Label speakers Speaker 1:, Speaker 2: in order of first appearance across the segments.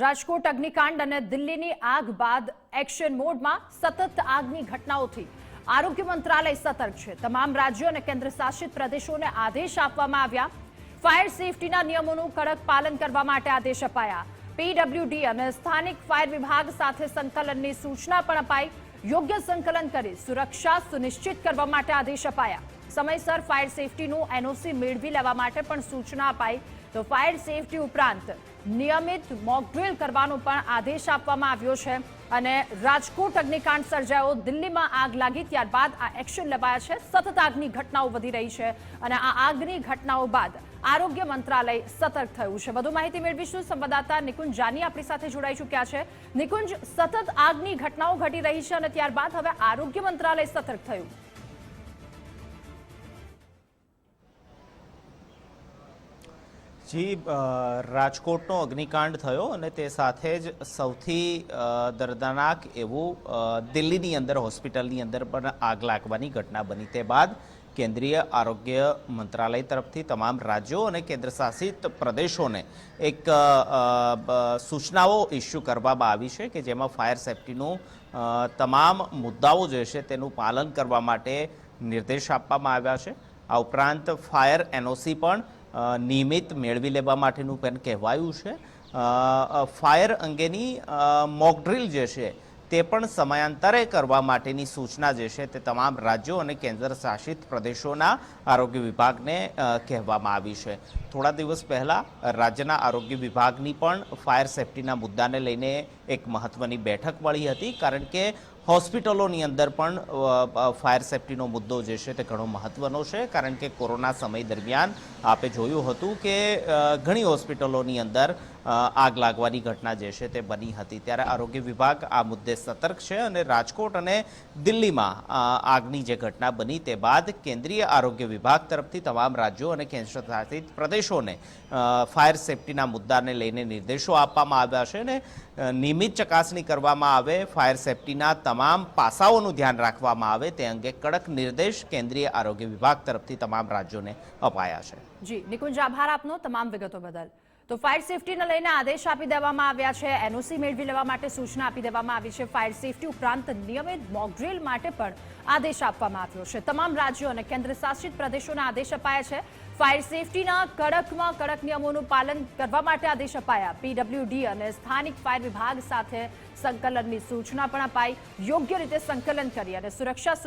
Speaker 1: રાજકોટ અગ્નિકાંડ અને દિલ્હીની આગ બાદ એક્શન મોડમાં સતત આગની ઘટનાઓથી આરોગ્ય મંત્રાલય સતર્ક છે. તમામ રાજ્યો અને કેન્દ્ર શાસિત પ્રદેશોને આદેશ આપવામાં આવ્યા. ફાયર સેફટીના નિયમોનું કડક પાલન કરવા માટે આદેશ અપાયા. પીડબ્લ્યુડી અને સ્થાનિક ફાયર વિભાગ સાથે સંકલનની સૂચના પણ અપાઈ. યોગ્ય સંકલન કરી સુરક્ષા સુનિશ્ચિત કરવા માટે આદેશ અપાયા. સમયસર ફાયર સેફટીનું એનઓસી મેળવી લેવા માટે પણ સૂચના અપાઈ. તો ફાયર સેફટી ઉપરાંત નિયમિત મોકડ્રીલ કરવાનો પણ આદેશ આપવામાં આવ્યો છે. અને રાજકોટ અગ્નિકાંડ સર્જાયો, દિલ્હીમાં આગ લાગી ત્યારબાદ આ એક્શન લેવાયા છે. સતત આગની ઘટનાઓ વધી રહી છે અને આ આગની ઘટનાઓ બાદ આરોગ્ય મંત્રાલય સતર્ક થયું છે. વધુ માહિતી મેળવીશું. સંવાદદાતા નિકુંજ જાની આપણી સાથે જોડાઈ ચૂક્યા છે. નિકુંજ, સતત આગની ઘટનાઓ ઘટી રહી છે અને ત્યારબાદ હવે આરોગ્ય મંત્રાલય સતર્ક થયું.
Speaker 2: જી રાજકોટનો અગ્નિકાંડ થયો અને તે સાથે જ સૌથી દર્દનાક એવું દિલ્હીની અંદર, હોસ્પિટલની અંદર પણ આગ લાગવાની ઘટના બની. તે બાદ કેન્દ્રીય આરોગ્ય મંત્રાલય તરફથી તમામ રાજ્યો અને કેન્દ્રશાસિત પ્રદેશોને એક સૂચનાઓ ઇસ્યુ કરવામાં આવી છે કે જેમાં ફાયર સેફટીનું તમામ મુદ્દાઓ જે છે તેનું પાલન કરવા માટે નિર્દેશ આપવામાં આવ્યા છે. આ ઉપરાંત ફાયર એનઓસી પણ નિયમિત મેળવી લેવા માટેનું પણ કહેવાયું છે. ફાયર અંગેની મોકડ્રીલ જે છે તે પણ સમયાંતરે કરવા માટેની સૂચના જે છે તે તમામ રાજ્યો અને કેન્દ્ર શાસિત પ્રદેશોના આરોગ્ય વિભાગને કહેવામાં આવી છે. થોડા દિવસ પહેલાં રાજ્યના આરોગ્ય વિભાગની પણ ફાયર સેફટીના મુદ્દાને લઈને એક મહત્ત્વની બેઠક મળી હતી. કારણ કે હોસ્પિટલોની અંદર પણ ફાયર સેફટીનો મુદ્દો જે છે તે ઘણો મહત્વનો છે, કારણ કે કોરોના સમય દરમિયાન આપે જોયું હતું કે ઘણી હોસ્પિટલોની અંદર આગ લાગવાની ઘટના જે છે તે બની હતી. ત્યારે આરોગ્ય વિભાગ આ મુદ્દે સતર્ક છે અને રાજકોટ અને દિલ્હીમાં આગની જે ઘટના બની તે બાદ કેન્દ્રીય આરોગ્ય વિભાગ તરફથી તમામ રાજ્યો અને કેન્દ્ર શાસિત પ્રદેશોને ફાયર સેફટીના મુદ્દાને લઈને નિર્દેશો આપવામાં આવ્યા છે અને નિયમિત ચકાસણી કરવામાં આવે, ફાયર સેફટીના તમામ પાસાઓનું ધ્યાન રાખવામાં આવે તે અંગે કડક નિર્દેશ કેન્દ્રીય આરોગ્ય વિભાગ તરફથી તમામ રાજ્યોને અપાયા છે.
Speaker 1: જી, નિકુંજ, આભાર આપનો તમામ વિગતો બદલ. તો ફાયર સેફટીને લઈને આદેશ આપી દેવામાં આવ્યા છે. એનઓસી મેળવી લેવા માટે સૂચના આપી દેવામાં આવી છે. ફાયર સેફટી ઉપરાંત નિયમિત મોકડ્રીલ માટે પણ આદેશ આપવામાં આવ્યો છે. તમામ રાજ્યો અને કેન્દ્ર શાસિત પ્રદેશોને આદેશ અપાયા છે. ફાયર સેફટીના કડકમાં કડક નિયમોનું પાલન કરવા માટે આદેશ અપાયા. પીડબ્લ્યુડી અને સ્થાનિક ફાયર વિભાગ સાથે સંકલનની સૂચના પણ અપાઈ. યોગ્ય રીતે સંકલન કરી અને સુરક્ષા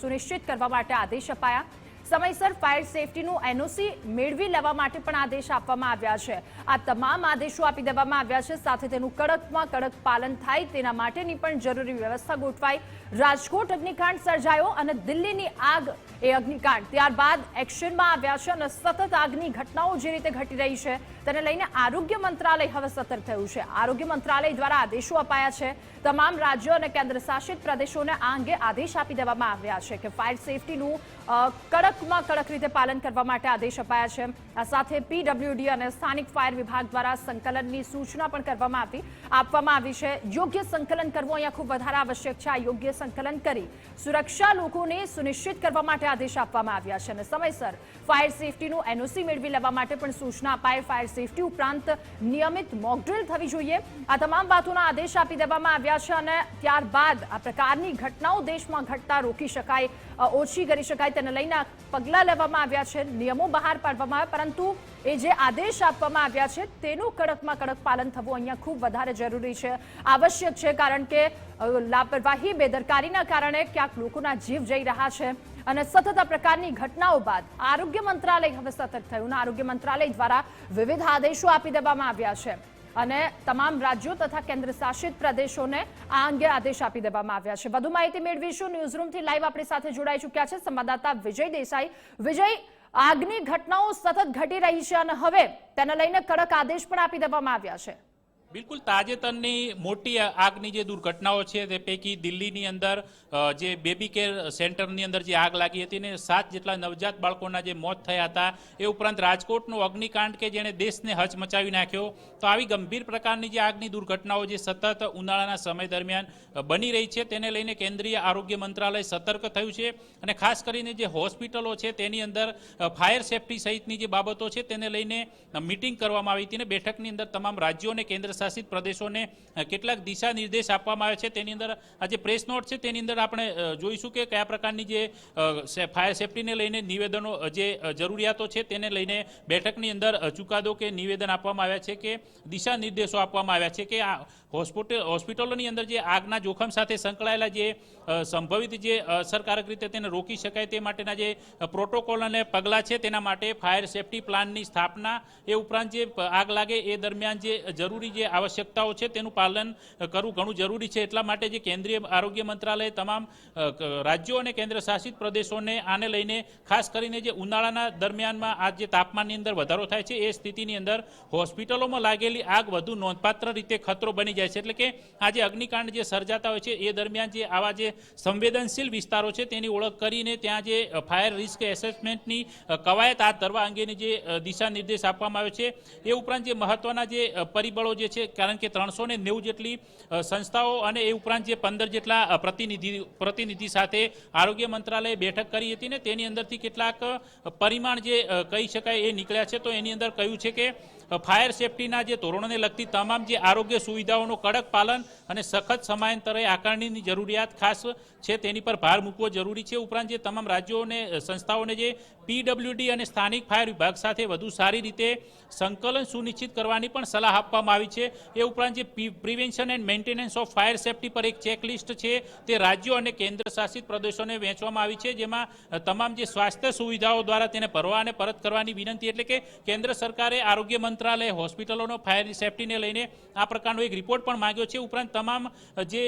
Speaker 1: સુનિશ્ચિત કરવા માટે આદેશ અપાયા. સમયસર ફાયર સેફટીનું એનઓસી મેળવી લેવા માટે પણ આદેશ આપવામાં આવ્યા છે. આ તમામ આદેશો આપી દેવામાં આવ્યા છે. સાથે તેનું કડકમાં કડક પાલન થાય તેના માટેની પણ જરૂરી વ્યવસ્થા ગોઠવાઈ રાજકોટ અગ્નિકાંડ સર્જાયો અને દિલ્હીની આગ એ અગ્નિકાંડ. ત્યારબાદ એક્શનમાં આવ્યા છે અને સતત આગની ઘટનાઓ જે રીતે ઘટી રહી છે તેને લઈને આરોગ્ય મંત્રાલય હવે સતર્ક થયું છે. આરોગ્ય મંત્રાલય દ્વારા આદેશો અપાયા છે. તમામ રાજ્યો અને કેન્દ્ર શાસિત પ્રદેશોને આ અંગે આદેશ આપી દેવામાં આવ્યા છે કે ફાયર સેફટીનું કડકમાં કડક રીતે પાલન કરવા માટે આદેશ અપાયા છે. આ સાથે પીડબ્લ્યુડી અને સ્થાનિક ફાયર વિભાગ દ્વારા સંકલનની સૂચના પણ કરવામાં આવી, આપવામાં આવી છે. યોગ્ય સંકલન કરવું અહીંયા ખૂબ વધારે આવશ્યક છે. આ યોગ્ય સંકલન કરી સુરક્ષા લોકોને સુનિશ્ચિત કરવા માટે આદેશ આપવામાં આવ્યા છે અને સમયસર ફાયર સેફટીનું એનઓસી મેળવી લેવા માટે પણ સૂચના અપાય ફાયર સેફટી ઉપરાંત નિયમિત મોકડ્રીલ થવી જોઈએ. આ તમામ વાતોના આદેશ આપી દેવામાં આવ્યા છે અને ત્યારબાદ આ પ્રકારની ઘટનાઓ દેશમાં ઘટતા રોકી શકાય ઓછી કરી શકાય તેને લઈને પગલાં લેવામાં આવ્યા છે. નિયમો બહાર પાડવામાં આવ્યા, પરંતુ એ જે આદેશ આપવામાં આવ્યા છે, તેનું કડકમાં કડક પાલન થવું અહીંયા ખૂબ વધારે જરૂરી છે. આવશ્યક છે, કારણ કે લાપરવાહી, બેદરકારીના કારણે ક્યાંક લોકોના જીવ જઈ રહ્યા છે અને સતત આ પ્રકારની ઘટનાઓ બાદ આરોગ્ય મંત્રાલય હવે સતર્ક થયું અને આરોગ્ય મંત્રાલય દ્વારા વિવિધ આદેશો આપી દેવામાં આવ્યા છે. અને તમામ રાજ્યો તથા કેન્દ્ર શાસિત પ્રદેશોને આ અંગે આદેશ આપી દેવામાં આવ્યા છે. વધુ માહિતી મેળવીશું. ન્યૂઝરૂમથી લાઈવ આપણી સાથે જોડાઈ ચૂક્યા છે સંવાદદાતા વિજય દેસાઈ. વિજય, આગની ઘટનાઓ સતત ઘટી રહી છે અને હવે તેને લઈને કડક આદેશ પણ આપી દેવામાં આવ્યા છે.
Speaker 3: બિલકુલ તાજેતરની મોટી આગની જે દુર્ઘટનાઓ છે, તે પૈકી દિલ્હીની અંદર જે બેબી કેર સેન્ટરની અંદર જે આગ લાગી હતી ને સાત જેટલા નવજાત બાળકોના જે મોત થયા હતા, એ ઉપરાંત રાજકોટનો અગ્નિકાંડ કે જેણે દેશને હચમચાવી નાખ્યો, તો આવી ગંભીર પ્રકારની જે આગની દુર્ઘટનાઓ જે સતત ઉનાળાના સમય દરમિયાન બની રહી છે, તેને લઈને કેન્દ્રીય આરોગ્ય મંત્રાલય સતર્ક થયું છે અને ખાસ કરીને જે હોસ્પિટલો છે, તેની અંદર ફાયર સેફટી સહિતની જે બાબતો છે, તેને લઈને મિટિંગ કરવામાં આવી હતી અને બેઠકની અંદર તમામ રાજ્યો અને કેન્દ્ર શાસિત પ્રદેશોને કેટલાક દિશા નિર્દેશ આપવામાં આવે છે. તેની અંદર આ જે પ્રેસ નોટ છે, તેની અંદર આપણે જોઈશું કે કયા પ્રકારની જે ફાયર સેફટીને લઈને નિવેદનો જે જરૂરિયાતો છે, તેને લઈને બેઠકની અંદર ચુકાદો કે નિવેદન આપવામાં આવ્યા છે કે દિશા નિર્દેશો આપવામાં આવ્યા છે કે આ હોસ્પિટલ હોસ્પિટલોની અંદર જે આગના જોખમ સાથે સંકળાયેલા જે સંભવિત જે અસરકારક રીતે તેને રોકી શકાય તે માટેના જે પ્રોટોકોલ અને પગલાં છે, તેના માટે ફાયર સેફટી પ્લાનની સ્થાપના એ ઉપરાંત જે આગ લાગે એ દરમિયાન જે જરૂરી જે આવશ્યકતાઓ છે, તેનું પાલન કરવું ઘણું જરૂરી છે. એટલા માટે જે કેન્દ્રીય આરોગ્ય મંત્રાલય તમામ રાજ્યો અને કેન્દ્ર શાસિત પ્રદેશોને આને લઈને ખાસ કરીને જે ઉનાળાના દરમિયાનમાં આ જે તાપમાનની અંદર વધારો થાય છે, એ સ્થિતિની અંદર હોસ્પિટલોમાં લાગેલી આગ વધુ નોંધપાત્ર રીતે ખતરો બની જાય છે. એટલે કે આ જે અગ્નિકાંડ જે સર્જાતા હોય છે, એ દરમિયાન જે આવા જે સંવેદનશીલ વિસ્તારો છે, તેની ઓળખ કરીને ત્યાં જે ફાયર રિસ્ક એસેસમેન્ટની કવાયત હાથ ધરવા અંગેની જે દિશા નિર્દેશ આપવામાં આવ્યો છે. એ ઉપરાંત જે મહત્વના જે પરિબળો જે છે કારણ કે ત્રણસો ને નેવું જેટલી સંસ્થાઓ અને એ ઉપરાંત જે પંદર જેટલા પ્રતિનિધિ પ્રતિનિધિ સાથે આરોગ્ય મંત્રાલયે બેઠક કરી હતી ને, તેની અંદરથી કેટલાક પરિમાણ જે કહી શકાય એ નીકળ્યા છે. તો એની અંદર કહ્યું છે કે ફાયર સેફટીના જે ધોરણોને લગતી તમામ જે આરોગ્ય સુવિધાઓનું કડક પાલન અને સખત સમયાંતરે આકારણીની જરૂરિયાત ખાસ છે, તેની પર ભાર મૂકવો જરૂરી છે. ઉપરાંત જે તમામ રાજ્યો અને સંસ્થાઓને જે પીડબ્લ્યુડી અને સ્થાનિક ફાયર વિભાગ સાથે વધુ સારી રીતે સંકલન સુનિશ્ચિત કરવાની પણ સલાહ આપવામાં આવી છે. એ ઉપરાંત જે prevention and maintenance of fire safety પર એક ચેકલિસ્ટ છે, તે રાજ્યો અને કેન્દ્ર શાસિત પ્રદેશોને વહેંચવામાં આવી છે, જેમાં તમામ જે સ્વાસ્થ્ય સુવિધાઓ દ્વારા તેને ભરવા અને પરત કરવાની વિનંતી એટલે કે કેન્દ્ર સરકારે આરોગ્ય મંત્રાલય હોસ્પિટલોનો ફાયર સેફટીને લઈને આ પ્રકારનો એક રિપોર્ટ પણ માંગ્યો છે. ઉપરાંત તમામ જે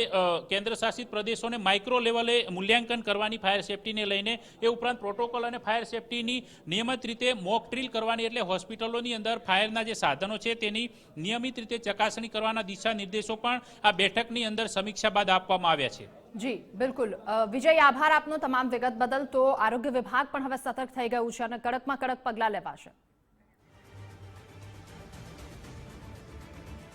Speaker 3: કેન્દ્ર શાસિત પ્રદેશોને માઇક્રો લેવલે મૂલ્યાંકન કરવાની ફાયર સેફટીને લઈને એ ઉપરાંત પ્રોટોકોલ અને ફાયર સેફટીની નિયમિત રીતે મોક ડ્રીલ કરવાની એટલે હોસ્પિટલોની અંદર ફાયરના જે સાધનો છે, તેની નિયમિત રીતે ચકાસણી કરવાના દિશા નિર્દેશો પણ આ બેઠકની અંદર સમીક્ષા બાદ આપવામાં આવ્યા છે.
Speaker 1: જી, બિલકુલ. વિજય, આભાર આપનો તમામ વિગત બદલ. તો આરોગ્ય વિભાગ પણ હવે સતર્ક થઈ ગયું છે અને કડકમાં કડક પગલાં લેવાશે.